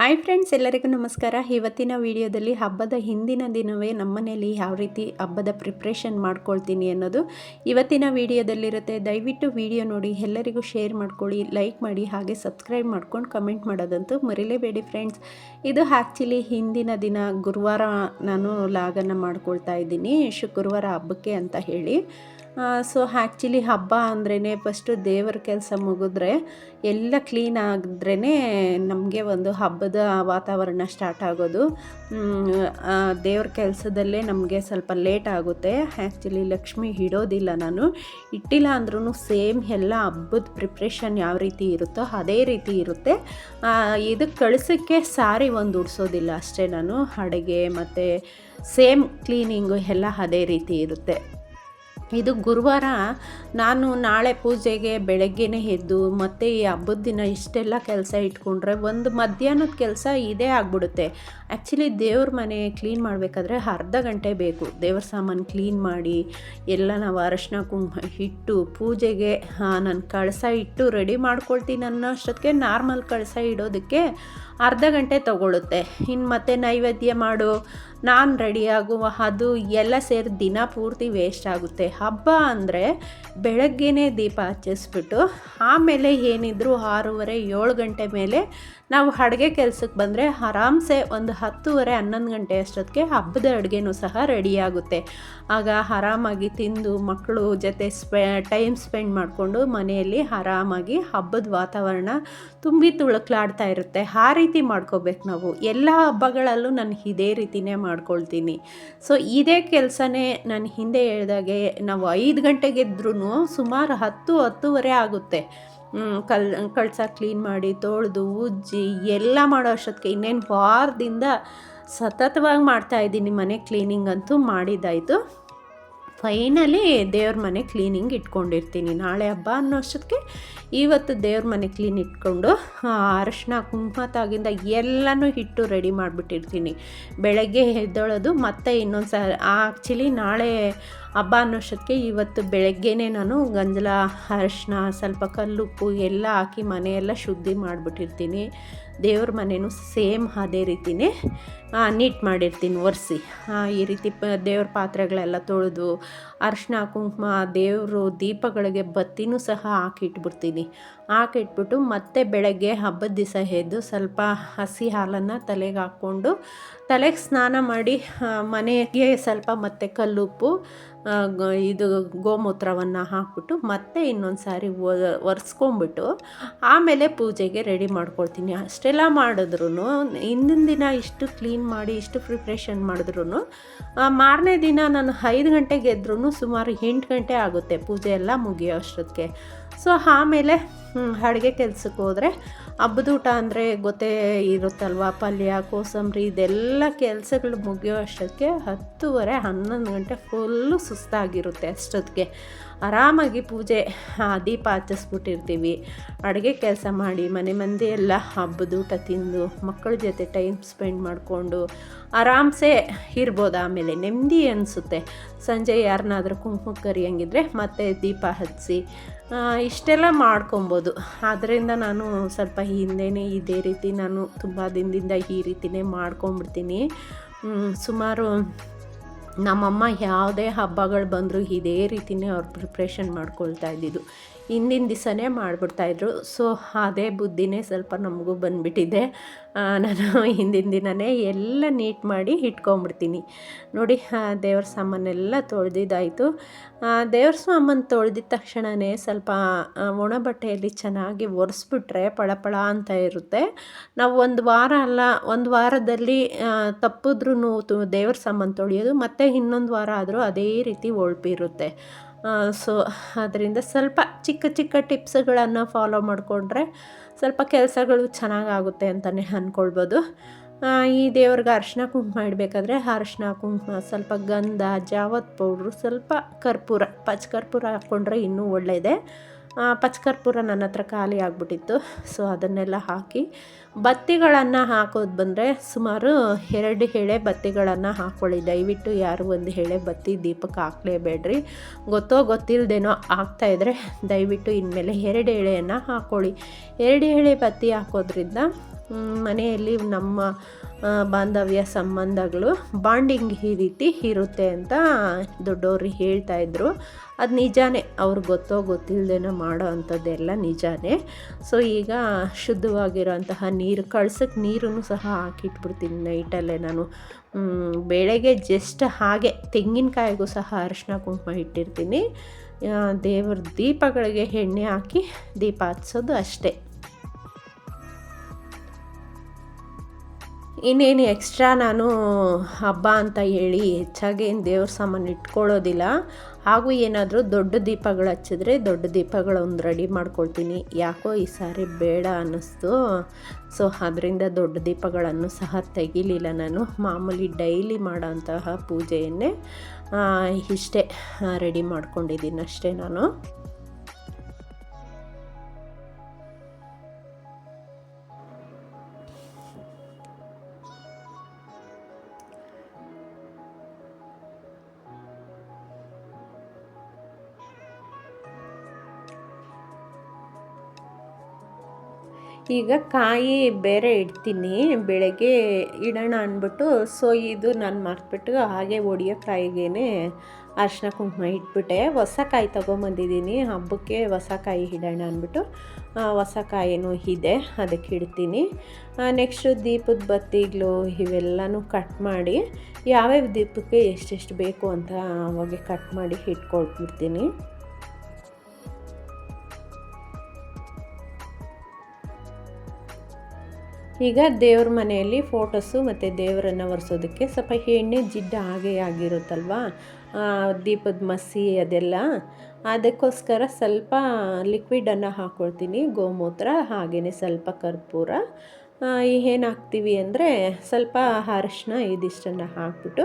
Hi friends, ಎಲ್ಲರಿಗೂ ನಮಸ್ಕಾರ. ಇವತ್ತಿನ ವಿಡಿಯೋದಲ್ಲಿ ಹಬ್ಬದ ಹಿಂದಿನ ದಿನವೇ ನಮ್ಮನೇಲಿ ಯಾವ ರೀತಿ ಹಬ್ಬದ ಪ್ರಿಪ್ರೇಷನ್ ಮಾಡ್ಕೊಳ್ತೀನಿ ಅನ್ನೋದು ಇವತ್ತಿನ ವಿಡಿಯೋದಲ್ಲಿರುತ್ತೆ. ದಯವಿಟ್ಟು ವಿಡಿಯೋ ನೋಡಿ, ಎಲ್ಲರಿಗೂ ಶೇರ್ ಮಾಡ್ಕೊಳ್ಳಿ, ಲೈಕ್ ಮಾಡಿ, ಹಾಗೆ ಸಬ್ಸ್ಕ್ರೈಬ್ ಮಾಡ್ಕೊಂಡು ಕಮೆಂಟ್ ಮಾಡೋದಂತೂ ಮರಿಲೇಬೇಡಿ ಫ್ರೆಂಡ್ಸ್. ಇದು ಆ್ಯಕ್ಚುಲಿ ಹಿಂದಿನ ದಿನ ಗುರುವಾರ ನಾನು ಲಾಗನ್ನು ಮಾಡ್ಕೊಳ್ತಾ ಇದ್ದೀನಿ, ಶುಕ್ರವಾರ ಹಬ್ಬಕ್ಕೆ ಅಂತ ಹೇಳಿ. ಸೊ ಆ್ಯಕ್ಚುಲಿ ಹಬ್ಬ ಅಂದ್ರೇ ಫಸ್ಟು ದೇವರ ಕೆಲಸ ಮುಗಿದ್ರೆ ಎಲ್ಲ ಕ್ಲೀನ್ ಆಗಿದ್ರೇ ನಮಗೆ ಒಂದು ಹಬ್ಬದ ವಾತಾವರಣ ಸ್ಟಾರ್ಟ್ ಆಗೋದು. ದೇವ್ರ ಕೆಲಸದಲ್ಲೇ ನಮಗೆ ಸ್ವಲ್ಪ ಲೇಟ್ ಆಗುತ್ತೆ. ಆ್ಯಕ್ಚುಲಿ ಲಕ್ಷ್ಮಿ ಇಡೋದಿಲ್ಲ ನಾನು. ಇಟ್ಟಿಲ್ಲ ಅಂದ್ರೂ ಸೇಮ್ ಎಲ್ಲ ಹಬ್ಬದ ಪ್ರಿಪ್ರೇಷನ್ ಯಾವ ರೀತಿ ಇರುತ್ತೋ ಅದೇ ರೀತಿ ಇರುತ್ತೆ. ಇದಕ್ಕೆ ಕಳಿಸೋಕ್ಕೆ ಸಾರಿ ಒಂದು ಉಡ್ಸೋದಿಲ್ಲ ಅಷ್ಟೇ ನಾನು. ಅಡುಗೆ ಮತ್ತು ಸೇಮ್ ಕ್ಲೀನಿಂಗು ಎಲ್ಲ ಅದೇ ರೀತಿ ಇರುತ್ತೆ. ಇದು ಗುರುವಾರ ನಾನು ನಾಳೆ ಪೂಜೆಗೆ ಬೆಳಗ್ಗೆನೇ ಎದ್ದು ಮತ್ತು ಈ ಹಬ್ಬದ ದಿನ ಇಷ್ಟೆಲ್ಲ ಕೆಲಸ ಇಟ್ಕೊಂಡ್ರೆ ಒಂದು ಮಧ್ಯಾಹ್ನದ ಕೆಲಸ ಇದೇ ಆಗ್ಬಿಡುತ್ತೆ. ಆ್ಯಕ್ಚುಲಿ ದೇವ್ರ ಮನೆ ಕ್ಲೀನ್ ಮಾಡಬೇಕಾದ್ರೆ ಅರ್ಧ ಗಂಟೆ ಬೇಕು. ದೇವ್ರ ಸಾಮಾನು ಕ್ಲೀನ್ ಮಾಡಿ, ಎಲ್ಲ ನಾವು ಅರಶಿನ, ಕುಂಕುಮ ಇಟ್ಟು ಪೂಜೆಗೆ ನಾನು ಕಳಸ ಇಟ್ಟು ರೆಡಿ ಮಾಡ್ಕೊಳ್ತೀನಿ ಅನ್ನೋ ಅಷ್ಟೊತ್ತಿಗೆ. ನಾರ್ಮಲ್ ಕಳಸ ಇಡೋದಕ್ಕೆ ಅರ್ಧ ಗಂಟೆ ತಗೊಳ್ಳುತ್ತೆ ಇನ್ನು ಮತ್ತೆ ನೈವೇದ್ಯ ಮಾಡು ನಾನು ರೆಡಿಯಾಗುವ ಅದು ಎಲ್ಲ ಸೇರಿ ದಿನ ಪೂರ್ತಿ ವೇಸ್ಟ್ ಆಗುತ್ತೆ. ಹಬ್ಬ ಅಂದರೆ ಬೆಳಗ್ಗೆನೇ ದೀಪ ಹಚ್ಚಿಸ್ಬಿಟ್ಟು ಆಮೇಲೆ ಏನಿದ್ರು ಆರೂವರೆ ಏಳು ಗಂಟೆ ಮೇಲೆ ನಾವು ಅಡುಗೆ ಕೆಲಸಕ್ಕೆ ಬಂದರೆ ಆರಾಮ್ಸೆ ಒಂದು ಹತ್ತುವರೆ, ಹನ್ನೊಂದು ಗಂಟೆ ಅಷ್ಟೊತ್ತಿಗೆ ಹಬ್ಬದ ಅಡುಗೆನೂ ಸಹ ರೆಡಿಯಾಗುತ್ತೆ ಆಗ ಆರಾಮಾಗಿ ತಿಂದು ಮಕ್ಕಳು ಜೊತೆ ಸ್ಪೆ ಟೈಮ್ ಸ್ಪೆಂಡ್ ಮಾಡಿಕೊಂಡು ಮನೆಯಲ್ಲಿ ಆರಾಮಾಗಿ ಹಬ್ಬದ ವಾತಾವರಣ ತುಂಬಿ ತುಳುಕ್ಲಾಡ್ತಾ ಇರುತ್ತೆ. ಆ ರೀತಿ ಮಾಡ್ಕೋಬೇಕು ನಾವು. ಎಲ್ಲ ಹಬ್ಬಗಳಲ್ಲೂ ನಾನು ಇದೇ ರೀತಿನೇ ಮಾಡ್ಕೊಳ್ತೀನಿ. ಸೊ ಇದೇ ಕೆಲಸನೇ ನಾನು ಹಿಂದೆ ಹೇಳಿದಾಗೆ ನಾವು ಐದು ಗಂಟೆಗೆದ್ರೂ ಸುಮಾರು ಹತ್ತು, ಹತ್ತುವರೆ ಆಗುತ್ತೆ. ಕಲ್, ಕಳಸ ಕ್ಲೀನ್ ಮಾಡಿ ತೊಳೆದು ಉಜ್ಜಿ ಎಲ್ಲ ಮಾಡೋ ಅಷ್ಟೊತ್ತಿಗೆ ಇನ್ನೇನು ವಾರದಿಂದ ಸತತವಾಗಿ ಮಾಡ್ತಾಯಿದ್ದೀನಿ ಮನೆ ಕ್ಲೀನಿಂಗ್ ಅಂತೂ ಮಾಡಿದ್ದಾಯಿತು. ಫೈನಲಿ ದೇವ್ರ ಮನೆ ಕ್ಲೀನಿಂಗ್ ಇಟ್ಕೊಂಡಿರ್ತೀನಿ. ನಾಳೆ ಹಬ್ಬ ಅನ್ನೋ ಅಷ್ಟೊತ್ತಿಗೆ ಇವತ್ತು ದೇವ್ರ ಮನೆ ಕ್ಲೀನ್ ಇಟ್ಕೊಂಡು ಅರಶಿನ, ಕುಂಕುಮ ತಾಗಿಂದ ಎಲ್ಲನೂ ಹಿಟ್ಟು ರೆಡಿ ಮಾಡಿಬಿಟ್ಟಿರ್ತೀನಿ. ಬೆಳಗ್ಗೆ ಎದ್ದೊಳೋದು ಮತ್ತೆ ಇನ್ನೊಂದು ಸ ಆ್ಯಕ್ಚುಲಿ ನಾಳೆ ಹಬ್ಬ ಅನ್ನೋಷ್ಟೊತ್ತಿಗೆ ಇವತ್ತು ಬೆಳಗ್ಗೆನೇ ನಾನು ಗಂಜಲ, ಅರಶಿನ, ಸ್ವಲ್ಪ ಕಲ್ಲುಪ್ಪು ಎಲ್ಲ ಹಾಕಿ ಮನೆಯೆಲ್ಲ ಶುದ್ಧಿ ಮಾಡಿಬಿಟ್ಟಿರ್ತೀನಿ. ದೇವ್ರ ಮನೆಯೂ ಸೇಮ್ ಅದೇ ರೀತಿಯೇ ನೀಟ್ ಮಾಡಿರ್ತೀನಿ ಒರೆಸಿ. ಈ ರೀತಿ ಪ, ದೇವ್ರ ಪಾತ್ರೆಗಳೆಲ್ಲ ತೊಳೆದು ಅರಿಶಿನ ಕುಂಕುಮ, ದೇವರು ದೀಪಗಳಿಗೆ ಬತ್ತಿನೂ ಸಹ ಹಾಕಿಟ್ಬಿಡ್ತೀನಿ. ಹಾಕಿಟ್ಬಿಟ್ಟು ಮತ್ತೆ ಬೆಳಗ್ಗೆ ಹಬ್ಬದ ದಿವಸ ಎದ್ದು ಸ್ವಲ್ಪ ಹಸಿ ಹಾಲನ್ನು ತಲೆಗೆ ಹಾಕ್ಕೊಂಡು, ತಲೆಗೆ ಸ್ನಾನ ಮಾಡಿ ಮನೆಗೆ ಸ್ವಲ್ಪ ಮತ್ತೆ ಕಲ್ಲುಪ್ಪು ಇದು ಗೋಮೂತ್ರವನ್ನು ಹಾಕ್ಬಿಟ್ಟು ಮತ್ತೆ ಇನ್ನೊಂದು ಸಾರಿ ಒರೆಸ್ಕೊಂಬಿಟ್ಟು ಆಮೇಲೆ ಪೂಜೆಗೆ ರೆಡಿ ಮಾಡ್ಕೊಳ್ತೀನಿ. ಅಷ್ಟೆಲ್ಲ ಮಾಡಿದ್ರು ಹಿಂದಿನ ದಿನ ಇಷ್ಟು ಕ್ಲೀನ್ ಮಾಡಿ, ಇಷ್ಟು ಪ್ರಿಪ್ರೇಷನ್ ಮಾಡಿದ್ರು ಮಾರನೇ ದಿನ ನಾನು ಐದು ಗಂಟೆಗೆ ಎದ್ರೂ ಸುಮಾರು ಎಂಟು ಗಂಟೆ ಆಗುತ್ತೆ ಪೂಜೆ ಎಲ್ಲ ಮುಗಿಯೋ ಅಷ್ಟೊತ್ತಿಗೆ. ಸೊ ಆಮೇಲೆ ಅಡುಗೆ ಕೆಲ್ಸಕ್ಕೆ ಹೋದರೆ ಹಬ್ಬದೂಟ ಅಂದರೆ ಗೊತ್ತೇ ಇರುತ್ತಲ್ವ? ಪಲ್ಯ, ಕೋಸಂಬರಿ ಇದೆಲ್ಲ ಕೆಲಸಗಳು ಮುಗಿಯೋ ಅಷ್ಟೊತ್ತಿಗೆ ಹತ್ತುವರೆ, ಹನ್ನೊಂದು ಗಂಟೆ ಫುಲ್ಲು ಸುಸ್ತಾಗಿರುತ್ತೆ ಅಷ್ಟೊತ್ತಿಗೆ. ಆರಾಮಾಗಿ ಪೂಜೆ ದೀಪ ಹಚ್ಚಿಸ್ಬಿಟ್ಟಿರ್ತೀವಿ. ಅಡುಗೆ ಕೆಲಸ ಮಾಡಿ, ಮನೆ ಮಂದಿ ಎಲ್ಲ ಹಬ್ಬದೂಟ ತಿಂದು, ಮಕ್ಕಳ ಜೊತೆ ಟೈಮ್ ಸ್ಪೆಂಡ್ ಮಾಡಿಕೊಂಡು ಆರಾಮ್ಸೆ ಇರ್ಬೋದು. ಆಮೇಲೆ ನೆಮ್ಮದಿ ಅನಿಸುತ್ತೆ. ಸಂಜೆ ಯಾರನ್ನಾದ್ರೂ ಕುಂಕುಮ ಕರಿಯಂಗಿದ್ರೆ ಮತ್ತೆ ದೀಪ ಹಚ್ಚಿ ಇಷ್ಟೆಲ್ಲ ಮಾಡ್ಕೊಬೋದು. ಆದ್ದರಿಂದ ನಾನು ಸ್ವಲ್ಪ ಹಿಂದೆನೇ ಇದೇ ರೀತಿ ನಾನು ತುಂಬ ದಿನದಿಂದ ಈ ರೀತಿನೇ ಮಾಡ್ಕೊಂಬಿಡ್ತೀನಿ ಸುಮಾರು ನಮ್ಮಮ್ಮ ಯಾವುದೇ ಹಬ್ಬಗಳು ಬಂದರೂ ಇದೇ ರೀತಿನೇ ಅವ್ರು ಪ್ರಿಪ್ರೇಷನ್ ಮಾಡ್ಕೊಳ್ತಾ ಇದ್ದಿದ್ದು. ಹಿಂದಿನ ದಿವಸನೇ ಮಾಡಿಬಿಡ್ತಾಯಿದ್ರು ಸೊ, ಅದೇ ಬುದ್ಧಿನೇ ಸ್ವಲ್ಪ ನಮಗೂ ಬಂದುಬಿಟ್ಟಿದೆ. ನಾನು ಹಿಂದಿನ ದಿನವೇ ಎಲ್ಲ ನೀಟ್ ಮಾಡಿ ಇಟ್ಕೊಂಬಿಡ್ತೀನಿ. ನೋಡಿ ದೇವ್ರ ಸಾಮಾನೆಲ್ಲ ತೊಳೆದಿದ್ದಾಯಿತು. ದೇವ್ರ ಸಾಮಾನು ತೊಳೆದಿದ ತಕ್ಷಣವೇ ಸ್ವಲ್ಪ ಒಣ ಬಟ್ಟೆಯಲ್ಲಿ ಚೆನ್ನಾಗಿ ಒರೆಸ್ಬಿಟ್ರೆ ಪಳಪಳ ಅಂತ ಇರುತ್ತೆ. ನಾವು ಒಂದು ವಾರ ಅಲ್ಲ, ಒಂದು ವಾರದಲ್ಲಿ ತಪ್ಪಿದ್ರೂ ದೇವ್ರ ಸಾಮಾನು ತೊಳೆಯೋದು, ಮತ್ತು ಇನ್ನೊಂದು ವಾರ ಆದರೂ ಅದೇ ರೀತಿ ಒಳ್ಪಿರುತ್ತೆ ಸೊ ಅದರಿಂದ ಸ್ವಲ್ಪ ಚಿಕ್ಕ ಚಿಕ್ಕ ಟಿಪ್ಸ್ಗಳನ್ನು ಫಾಲೋ ಮಾಡಿಕೊಂಡ್ರೆ ಸ್ವಲ್ಪ ಕೆಲಸಗಳು ಚೆನ್ನಾಗಾಗುತ್ತೆ ಅಂತಲೇ ಅಂದ್ಕೊಳ್ಬೋದು ಈ ದೇವ್ರಿಗೆ ಅರಶಿನ ಕುಂಕುಮ ಇಡಬೇಕಾದ್ರೆ ಅರಶಿನ ಕುಂಕುಮ, ಸ್ವಲ್ಪ ಗಂಧ, ಜಾವತ್ ಪೌಡ್ರು, ಸ್ವಲ್ಪ ಕರ್ಪೂರ ಪಚ್ಚ ಕರ್ಪೂರ ಹಾಕ್ಕೊಂಡ್ರೆ ಇನ್ನೂ ಒಳ್ಳೆಯದೇ ಪಚ್ಕರ್ಪೂರ ನನ್ನ ಹತ್ರ ಖಾಲಿ ಆಗಿಬಿಟ್ಟಿತ್ತು. ಸೊ ಅದನ್ನೆಲ್ಲ ಹಾಕಿ ಬತ್ತಿಗಳನ್ನು ಹಾಕೋದು ಬಂದರೆ ಸುಮಾರು ಎರಡು ಎಳೆ ಬತ್ತಿಗಳನ್ನು ಹಾಕ್ಕೊಳ್ಳಿ ದಯವಿಟ್ಟು ಯಾರು ಒಂದು ಎಳೆ ಬತ್ತಿ ದೀಪಕ್ಕೆ ಹಾಕಲೇಬೇಡ್ರಿ. ಗೊತ್ತೋ ಗೊತ್ತಿಲ್ಲದೇನೋ ಆಗ್ತಾಯಿದ್ರೆ ದಯವಿಟ್ಟು ಇನ್ಮೇಲೆ ಎರಡು ಎಳೆಯನ್ನು ಹಾಕ್ಕೊಳ್ಳಿ ಎರಡು ಎಳೆ ಬತ್ತಿ ಹಾಕೋದ್ರಿಂದ ಮನೆಯಲ್ಲಿ ನಮ್ಮ ಬಾಂಧವ್ಯ ಸಂಬಂಧಗಳು ಬಾಂಡಿಂಗ್ ಈ ರೀತಿ ಇರುತ್ತೆ ಅಂತ ದೊಡ್ಡವರು ಹೇಳ್ತಾಯಿದ್ರು ಅದು ನಿಜಾನೇ ಅವ್ರಿಗೆ ಗೊತ್ತೋ ಗೊತ್ತಿಲ್ಲದೇನೋ ಮಾಡೋ ಅಂಥದ್ದೆಲ್ಲ ನಿಜಾನೇ. ಸೊ ಈಗ ಶುದ್ಧವಾಗಿರೋಂತಹ ನೀರು ಕಳ್ಸಕ್ಕೆ ನೀರನ್ನು ಸಹ ಹಾಕಿಟ್ಬಿಡ್ತೀನಿ ನೈಟಲ್ಲೇ ನಾನು. ಬೆಳಗ್ಗೆ ಜಸ್ಟ್ ಹಾಗೆ ತೆಂಗಿನಕಾಯಿಗೂ ಸಹ ಅರಿಶಿನ ಕುಂಕುಮ ಇಟ್ಟಿರ್ತೀನಿ. ದೇವ್ರ ದೀಪಗಳಿಗೆ ಎಣ್ಣೆ ಹಾಕಿ ದೀಪ ಹಚ್ಚೋದು ಅಷ್ಟೇ. ಇನ್ನೇನು ಎಕ್ಸ್ಟ್ರಾ ನಾನು ಹಬ್ಬ ಅಂತ ಹೇಳಿ ಹೆಚ್ಚಾಗಿ ಏನು ದೇವ್ರ ಸಾಮಾನು ಇಟ್ಕೊಳ್ಳೋದಿಲ್ಲ. ಹಾಗೂ ಏನಾದರೂ ದೊಡ್ಡ ದೀಪಗಳು ಹಚ್ಚಿದ್ರೆ ದೊಡ್ಡ ದೀಪಗಳೊಂದು ರೆಡಿ ಮಾಡ್ಕೊಳ್ತೀನಿ. ಯಾಕೋ ಈ ಸಾರಿ ಬೇಡ ಅನ್ನಿಸ್ತು. ಸೊ ಅದರಿಂದ ದೊಡ್ಡ ದೀಪಗಳನ್ನು ಸಹ ತೆಗಿಲಿಲ್ಲ ನಾನು. ಮಾಮೂಲಿ ಡೈಲಿ ಮಾಡೋಂತಹ ಪೂಜೆಯನ್ನೇ ಇಷ್ಟೇ ರೆಡಿ ಮಾಡ್ಕೊಂಡಿದ್ದೀನಿ ಅಷ್ಟೇ ನಾನು. ಈಗ ಕಾಯಿ ಬೇರೆ ಇಡ್ತೀನಿ, ಬೆಳಗ್ಗೆ ಇಡೋಣ ಅಂದ್ಬಿಟ್ಟು, ಸೊ ಇದು ನಾನು ಮರ್ತ್ಬಿಟ್ಟು ಹಾಗೆ ಒಡಿಯೋ ಕಾಯಿಗೇ ಅರ್ಶಿನ ಕುಂಕುಮ ಇಟ್ಬಿಟ್ಟೆ. ಹೊಸ ಕಾಯಿ ತೊಗೊಂಬಂದಿದ್ದೀನಿ, ಹಬ್ಬಕ್ಕೆ ಹೊಸ ಕಾಯಿ ಇಡೋಣ ಅಂದ್ಬಿಟ್ಟು ಹೊಸ ಕಾಯಿನೂ ಇದೆ, ಅದಕ್ಕೆ ಇಡ್ತೀನಿ. ನೆಕ್ಸ್ಟು ದೀಪದ ಬತ್ತಿಗಳು ಇವೆಲ್ಲನೂ ಕಟ್ ಮಾಡಿ, ಯಾವ್ಯಾವ ದೀಪಕ್ಕೆ ಎಷ್ಟೆಷ್ಟು ಬೇಕು ಅಂತ ಅವಾಗೆ ಕಟ್ ಮಾಡಿ ಇಟ್ಕೊಳ್ಬಿಡ್ತೀನಿ. ಈಗ ದೇವ್ರ ಮನೆಯಲ್ಲಿ ಫೋಟೋಸು ಮತ್ತು ದೇವರನ್ನು ಒರೆಸೋದಕ್ಕೆ ಸ್ವಲ್ಪ ಎಣ್ಣೆ ಜಿಡ್ಡ ಹಾಗೆ ಆಗಿರುತ್ತಲ್ವಾ? ದೀಪದ ಮಸಿ ಅದೆಲ್ಲ. ಅದಕ್ಕೋಸ್ಕರ ಸ್ವಲ್ಪ ಲಿಕ್ವಿಡನ್ನು ಹಾಕ್ಕೊಳ್ತೀನಿ ಗೋಮೂತ್ರ ಹಾಗೆಯೇ ಸ್ವಲ್ಪ ಕರ್ಪೂರ. ಏನು ಹಾಕ್ತೀವಿ ಅಂದರೆ ಸ್ವಲ್ಪ ಅರಶಿನ ಇದಿಷ್ಟನ್ನು ಹಾಕ್ಬಿಟ್ಟು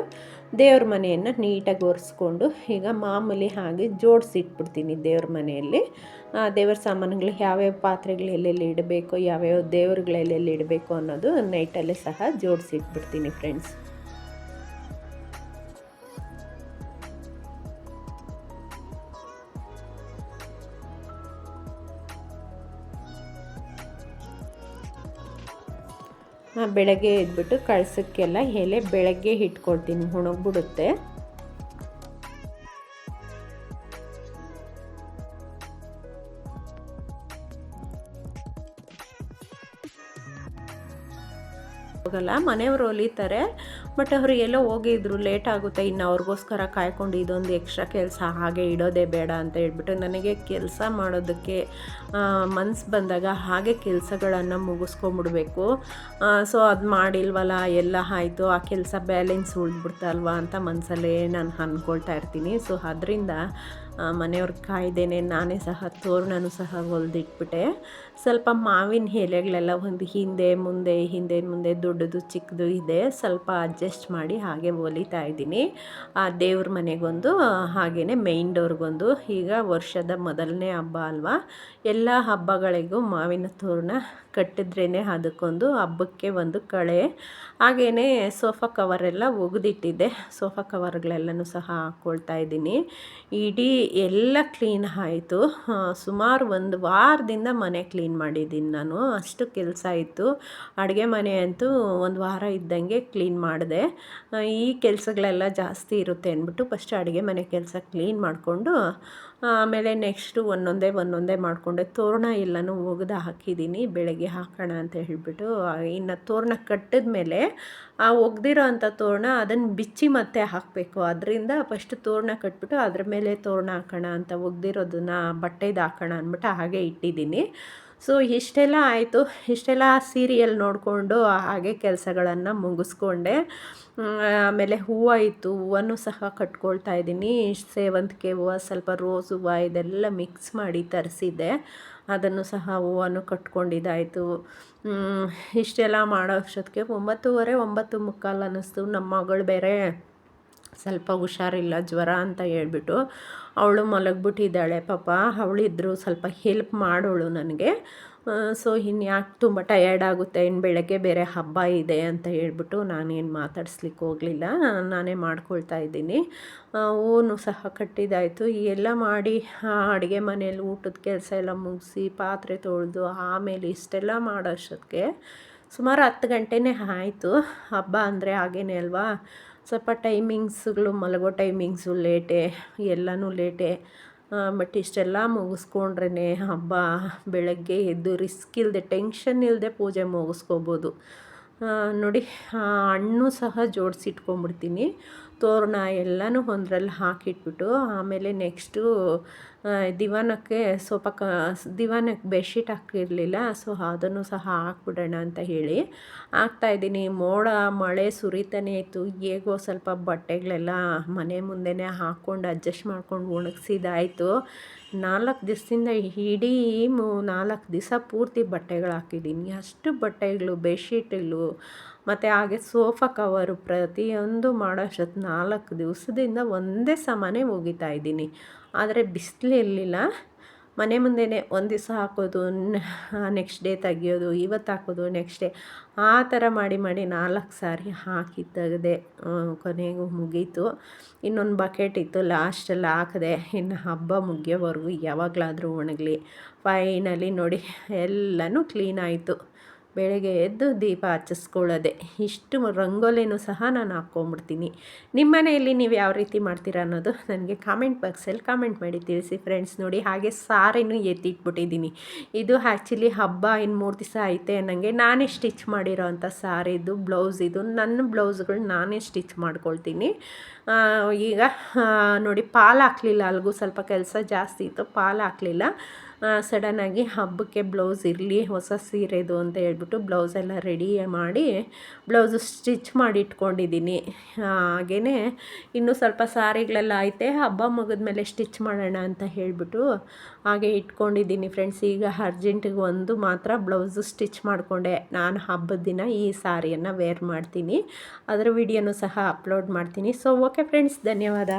ದೇವ್ರ ಮನೆಯನ್ನು ನೀಟಾಗಿ ಒರೆಸ್ಕೊಂಡು ಈಗ ಮಾಮೂಲಿ ಹಾಗೆ ಜೋಡಿಸಿಟ್ಬಿಡ್ತೀನಿ ದೇವ್ರ ಮನೆಯಲ್ಲಿ. ದೇವ್ರ ಸಾಮಾನುಗಳು ಯಾವ್ಯಾವ ಪಾತ್ರೆಗಳು ಎಲ್ಲೆಲ್ಲಿ ಇಡಬೇಕು, ಯಾವ್ಯಾವ ದೇವ್ರುಗಳೆಲ್ಲೆಲ್ಲಿ ಇಡಬೇಕು ಅನ್ನೋದು ನೈಟಲ್ಲೇ ಸಹ ಜೋಡಿಸಿಟ್ಬಿಡ್ತೀನಿ ಫ್ರೆಂಡ್ಸ್ ಬೆಳಗ್ಗೆ ಎದ್ಬಿಟ್ಟು ಕಳ್ಸಕ್ಕೆಲ್ಲ ಎಲೆ ಬೆಳಗ್ಗೆ ಇಟ್ಕೊಳ್ತೀನಿ ಒಣಗ್ಬಿಡುತ್ತೆ ಹೋಗಲ್ಲ ಮನೆಯವರು ಹೊಲಿತಾರೆ ಬಟ್ ಅವರು ಎಲ್ಲೋ ಹೋಗಿದ್ರು ಲೇಟ್ ಆಗುತ್ತೆ, ಇನ್ನು ಅವ್ರಿಗೋಸ್ಕರ ಕಾಯ್ಕೊಂಡು ಇದೊಂದು ಎಕ್ಸ್ಟ್ರಾ ಕೆಲಸ, ಹಾಗೆ ಇಡೋದೇ ಬೇಡ ಅಂತ ಹೇಳ್ಬಿಟ್ಟು ನನಗೆ ಕೆಲಸ ಮಾಡೋದಕ್ಕೆ ಮನ್ಸು ಬಂದಾಗ ಹಾಗೆ ಕೆಲಸಗಳನ್ನು ಮುಗಿಸ್ಕೊಂಬಿಡ್ಬೇಕು. ಸೊ ಅದು ಮಾಡಿಲ್ವಲ್ಲ, ಎಲ್ಲ ಆಯಿತು, ಆ ಕೆಲಸ ಬ್ಯಾಲೆನ್ಸ್ ಉಳಿದ್ಬಿಡ್ತಲ್ವಾ ಅಂತ ಮನಸ್ಸಲ್ಲೇ ನಾನು ಅಂದ್ಕೊಳ್ತಾ ಇರ್ತೀನಿ. ಸೊ ಅದರಿಂದ ಮನೆಯವ್ರ ಕಾಯ್ದೇನೆ ನಾನೇ ಸಹ ತೋರಣನೂ ಸಹ ಹೊಲ್ದಿಟ್ಬಿಟ್ಟೆ. ಸ್ವಲ್ಪ ಮಾವಿನ ಎಲೆಗಳೆಲ್ಲ ಒಂದು ಹಿಂದೆ ಮುಂದೆ ಹಿಂದೆ ಮುಂದೆ ದೊಡ್ಡದು ಚಿಕ್ಕದು ಇದೆ, ಸ್ವಲ್ಪ ಅಡ್ಜಸ್ಟ್ ಮಾಡಿ ಹಾಗೆ ಹೊಲಿತಾ ಇದ್ದೀನಿ. ಆ ದೇವ್ರ ಮನೆಗೊಂದು ಹಾಗೆಯೇ ಮೈನ್ ಡೋರ್ಗೊಂದು ಈಗ ವರ್ಷದ ಮೊದಲನೇ ಹಬ್ಬ ಅಲ್ವಾ? ಎಲ್ಲ ಹಬ್ಬಗಳಿಗೂ ಮಾವಿನ ತೋರಣ ಕಟ್ಟಿದ್ರೇ ಅದಕ್ಕೊಂದು ಹಬ್ಬಕ್ಕೆ ಒಂದು ಕಳೆ. ಹಾಗೆಯೇ ಸೋಫಾ ಕವರೆಲ್ಲ ಒಗೆದಿಟ್ಟಿದ್ದೆ. ಸೋಫಾ ಕವರ್ಗಳೆಲ್ಲನೂ ಸಹ ಹಾಕ್ಕೊಳ್ತಾ ಇದ್ದೀನಿ. ಇಡೀ ಎಲ್ಲ ಕ್ಲೀನ್ ಆಯಿತು. ಸುಮಾರು ಒಂದು ವಾರದಿಂದ ಮನೆ ಕ್ಲೀನ್ ಮಾಡಿದ್ದೀನಿ ನಾನು. ಅಷ್ಟು ಕೆಲಸ ಇತ್ತು. ಅಡುಗೆ ಮನೆ ಅಂತೂ ಒಂದು ವಾರ ಇದ್ದಂಗೆ ಕ್ಲೀನ್ ಮಾಡಿದೆ. ಈ ಕೆಲಸಗಳೆಲ್ಲ ಜಾಸ್ತಿ ಇರುತ್ತೆ ಅಂದ್ಬಿಟ್ಟು ಫಸ್ಟ್ ಅಡುಗೆ ಮನೆ ಕೆಲಸ ಕ್ಲೀನ್ ಮಾಡಿಕೊಂಡು ಆಮೇಲೆ ನೆಕ್ಸ್ಟು ಒಂದೊಂದೇ ಒಂದೊಂದೇ ಮಾಡಿಕೊಂಡೆ. ತೋರಣ ಎಲ್ಲನೂ ಒಗೆದು ಹಾಕಿದ್ದೀನಿ, ಬೆಳಗ್ಗೆ ಹಾಕೋಣ ಅಂತ ಹೇಳಿಬಿಟ್ಟು. ಇನ್ನು ತೋರಣ ಕಟ್ಟಿದ ಮೇಲೆ ಆ ಒಗ್ದಿರೋ ಅಂಥ ತೋರಣ ಅದನ್ನು ಬಿಚ್ಚಿ ಮತ್ತೆ ಹಾಕಬೇಕು. ಅದರಿಂದ ಫಸ್ಟ್ ತೋರಣ ಕಟ್ಬಿಟ್ಟು ಅದ್ರ ಮೇಲೆ ತೋರಣ ಹಾಕೋಣ ಅಂತ ಒಗ್ದಿರೋದನ್ನು ಬಟ್ಟೆದು ಹಾಕೋಣ ಅಂದ್ಬಿಟ್ಟು ಹಾಗೆ ಇಟ್ಟಿದ್ದೀನಿ. ಸೊ ಇಷ್ಟೆಲ್ಲ ಆಯಿತು. ಇಷ್ಟೆಲ್ಲ ಸೀರಿಯಲ್ ನೋಡಿಕೊಂಡು ಹಾಗೆ ಕೆಲಸಗಳನ್ನು ಮುಗಿಸ್ಕೊಂಡೆ. ಆಮೇಲೆ ಹೂವು ಇತ್ತು ಹೂವನ್ನು ಸಹ ಕಟ್ಕೊಳ್ತಾ ಇದ್ದೀನಿ. ಸೇವಂತಿಗೆ ಹೂವು, ಸ್ವಲ್ಪ ರೋಸ್ ಹೂವು, ಇದೆಲ್ಲ ಮಿಕ್ಸ್ ಮಾಡಿ ತರಿಸಿದ್ದೆ. ಅದನ್ನು ಸಹ ಹೂವನ್ನು ಕಟ್ಕೊಂಡಿದ್ದಾಯಿತು. ಇಷ್ಟೆಲ್ಲ ಮಾಡೋ ಅಷ್ಟೊತ್ತಿಗೆ ಒಂಬತ್ತುವರೆ, ಒಂಬತ್ತು ಮುಕ್ಕಾಲು ಅನ್ನಿಸ್ತು. ನಮ್ಮ ಮಗಳು ಬೇರೆ ಸ್ವಲ್ಪ ಹುಷಾರಿಲ್ಲ, ಜ್ವರ ಅಂತ ಹೇಳ್ಬಿಟ್ಟು ಅವಳು ಮಲಗಿಬಿಟ್ಟಿದ್ದಾಳೆ ಪಾಪ. ಅವಳಿದ್ರು ಸ್ವಲ್ಪ ಹೆಲ್ಪ್ ಮಾಡೋಳು ನನಗೆ. ಸೊ ಇನ್ಯಾಕೆ ತುಂಬ ಟಯರ್ಡ್ ಆಗುತ್ತೆ? ಇನ್ನು ಬೆಳಗ್ಗೆ ಬೇರೆ ಹಬ್ಬ ಇದೆ ಅಂತ ಹೇಳ್ಬಿಟ್ಟು ನಾನೇನು ಮಾತಾಡಿಸ್ಲಿಕ್ಕೆ ಹೋಗಲಿಲ್ಲ. ನಾನೇ ಮಾಡ್ಕೊಳ್ತಾ ಇದ್ದೀನಿ. ಹೂನು ಸಹ ಕಟ್ಟಿದ್ದಾಯಿತು ಈ ಎಲ್ಲ ಮಾಡಿ ಅಡುಗೆ ಮನೆಯಲ್ಲಿ ಊಟದ ಕೆಲಸ ಎಲ್ಲ ಮುಗಿಸಿ, ಪಾತ್ರೆ ತೊಳೆದು, ಆಮೇಲೆ ಇಷ್ಟೆಲ್ಲ ಮಾಡೋಷ್ಟೊತ್ತಿಗೆ ಸುಮಾರು ಹತ್ತು ಗಂಟೆನೇ ಆಯಿತು. ಹಬ್ಬ ಅಂದರೆ ಹಾಗೇನೆ ಅಲ್ವಾ? ಸ್ವಲ್ಪ ಟೈಮಿಂಗ್ಸ್ಗಳು ಮಲಗೋ ಟೈಮಿಂಗ್ಸು ಲೇಟೆ, ಎಲ್ಲನೂ ಲೇಟೆ. ಬಟ್ ಇಷ್ಟೆಲ್ಲ ಮುಗಿಸ್ಕೊಂಡ್ರೇ ಹಬ್ಬ ಬೆಳಗ್ಗೆ ಎದ್ದು ರಿಸ್ಕ್ ಇಲ್ಲದೆ ಟೆನ್ಷನ್ ಇಲ್ಲದೆ ಪೂಜೆ ಮುಗಿಸ್ಕೋಬೋದು. ನೋಡಿ ಹಣ್ಣು ಸಹ ಜೋಡಿಸಿಟ್ಕೊಂಬಿಡ್ತೀನಿ ತೋರಣ ಎಲ್ಲನೂ ಒಂದ್ರಲ್ಲಿ ಹಾಕಿಟ್ಬಿಟ್ಟು ಆಮೇಲೆ ನೆಕ್ಸ್ಟು ದಿವಾನಕ್ಕೆ ಸ್ವಲ್ಪ ಕ, ದಿವಾನಕ್ಕೆ ಬೆಡ್ಶೀಟ್ ಹಾಕಿರಲಿಲ್ಲ, ಸೊ ಅದನ್ನು ಸಹ ಹಾಕ್ಬಿಡೋಣ ಅಂತ ಹೇಳಿ ಹಾಕ್ತಾಯಿದ್ದೀನಿ ಮೋಡ, ಮಳೆ ಸುರಿತಾನೆ ಇತ್ತು. ಹೇಗೋ ಸ್ವಲ್ಪ ಬಟ್ಟೆಗಳೆಲ್ಲ ಮನೆ ಮುಂದೆನೇ ಹಾಕ್ಕೊಂಡು ಅಡ್ಜಸ್ಟ್ ಮಾಡ್ಕೊಂಡು ಒಣಗಿಸಿದಾಯಿತು. ನಾಲ್ಕು ದಿವಸದಿಂದ ಇಡೀ ನಾಲ್ಕು ದಿವಸ ಪೂರ್ತಿ ಬಟ್ಟೆಗಳು ಹಾಕಿದ್ದೀನಿ. ಅಷ್ಟು ಬಟ್ಟೆಗಳು, ಬೆಡ್ಶೀಟ್ಗಳು ಮತ್ತು ಹಾಗೆ ಸೋಫಾ ಕವರು ಪ್ರತಿಯೊಂದು ಮಾಡೋಷ್ಟೊತ್ತು ನಾಲ್ಕು ದಿವಸದಿಂದ ಒಂದೇ ಸಮನೆ ಒಗಿತಾ ಇದ್ದೀನಿ. ಆದರೆ ಬಿಸಿಲು ಇರಲಿಲ್ಲ. ಮನೆ ಮುಂದೆನೇ ಒಂದು ದಿವಸ ಹಾಕೋದು ನೆಕ್ಸ್ಟ್ ಡೇ ತೆಗಿಯೋದು, ಇವತ್ತು ಹಾಕೋದು ನೆಕ್ಸ್ಟ್ ಡೇ ಆ ಥರ ಮಾಡಿ ಮಾಡಿ ನಾಲ್ಕು ಸಾರಿ ಹಾಕಿ ತೆಗೆದೆ ಕೊನೆಗೂ ಮುಗೀತು. ಇನ್ನೊಂದು ಬಕೆಟ್ ಇತ್ತು ಲಾಸ್ಟಲ್ಲಿ ಹಾಕಿದೆ. ಇನ್ನು ಹಬ್ಬ ಮುಗಿಯೋವರೆಗೂ ಯಾವಾಗಲಾದರೂ ಒಣಗಲಿ. ಫೈನಲಿ ನೋಡಿ, ಎಲ್ಲನೂ ಕ್ಲೀನ್ ಆಯಿತು. ಬೆಳಗ್ಗೆ ಎದ್ದು ದೀಪ ಹಚ್ಚಿಸ್ಕೊಳ್ಳೋದೆ ಇಷ್ಟು ರಂಗೋಲಿನೂ ಸಹ ನಾನು ಹಾಕ್ಕೊಂಬಿಡ್ತೀನಿ. ನಿಮ್ಮ ಮನೆಯಲ್ಲಿ ನೀವು ಯಾವ ರೀತಿ ಮಾಡ್ತೀರಾ ಅನ್ನೋದು ನನಗೆ ಕಾಮೆಂಟ್ ಬಾಕ್ಸಲ್ಲಿ ಕಾಮೆಂಟ್ ಮಾಡಿ ತಿಳಿಸಿ ಫ್ರೆಂಡ್ಸ್ ನೋಡಿ. ಹಾಗೆ ಸಾರಿನೂ ಎತ್ತಿಟ್ಬಿಟ್ಟಿದ್ದೀನಿ. ಇದು ಆ್ಯಕ್ಚುಲಿ ಹಬ್ಬ, ಇನ್ನು ಮೂರು ದಿವಸ ಐತೆ ನನಗೆ ನಾನೇ ಸ್ಟಿಚ್ ಮಾಡಿರೋ ಅಂಥ ಸಾರಿದು, ಬ್ಲೌಸ್ ಇದು, ನನ್ನ ಬ್ಲೌಸ್ಗಳು ನಾನೇ ಸ್ಟಿಚ್ ಮಾಡ್ಕೊಳ್ತೀನಿ. ಈಗ ನೋಡಿ ಪಾಲು ಹಾಕಲಿಲ್ಲ, ಅಲ್ಗೂ ಸ್ವಲ್ಪ ಕೆಲಸ ಜಾಸ್ತಿ ಇತ್ತು, ಪಾಲು ಹಾಕಲಿಲ್ಲ. ಸಡನ್ನಾಗಿ ಹಬ್ಬಕ್ಕೆ ಬ್ಲೌಸ್ ಇರಲಿ, ಹೊಸ ಸೀರೆದು ಅಂತ ಹೇಳ್ಬಿಟ್ಟು ಬ್ಲೌಸ್ ಎಲ್ಲ ರೆಡಿ ಮಾಡಿ ಬ್ಲೌಸು ಸ್ಟಿಚ್ ಮಾಡಿ ಇಟ್ಕೊಂಡಿದ್ದೀನಿ. ಹಾಗೆಯೇ ಇನ್ನೂ ಸ್ವಲ್ಪ ಸಾರಿಗಳೆಲ್ಲ ಐತೆ, ಹಬ್ಬ ಮುಗಿದ್ಮೇಲೆ ಸ್ಟಿಚ್ ಮಾಡೋಣ ಅಂತ ಹೇಳಿಬಿಟ್ಟು ಹಾಗೆ ಇಟ್ಕೊಂಡಿದ್ದೀನಿ ಫ್ರೆಂಡ್ಸ್ ಈಗ ಅರ್ಜೆಂಟಿಗೆ ಒಂದು ಮಾತ್ರ ಬ್ಲೌಸು ಸ್ಟಿಚ್ ಮಾಡಿಕೊಂಡೆ. ನಾನು ಹಬ್ಬದ ದಿನ ಈ ಸಾರಿಯನ್ನು ವೇರ್ ಮಾಡ್ತೀನಿ. ಅದರ ವಿಡಿಯೋನೂ ಸಹ ಅಪ್ಲೋಡ್ ಮಾಡ್ತೀನಿ. ಸೊ ಓಕೆ ಫ್ರೆಂಡ್ಸ್ ಧನ್ಯವಾದ.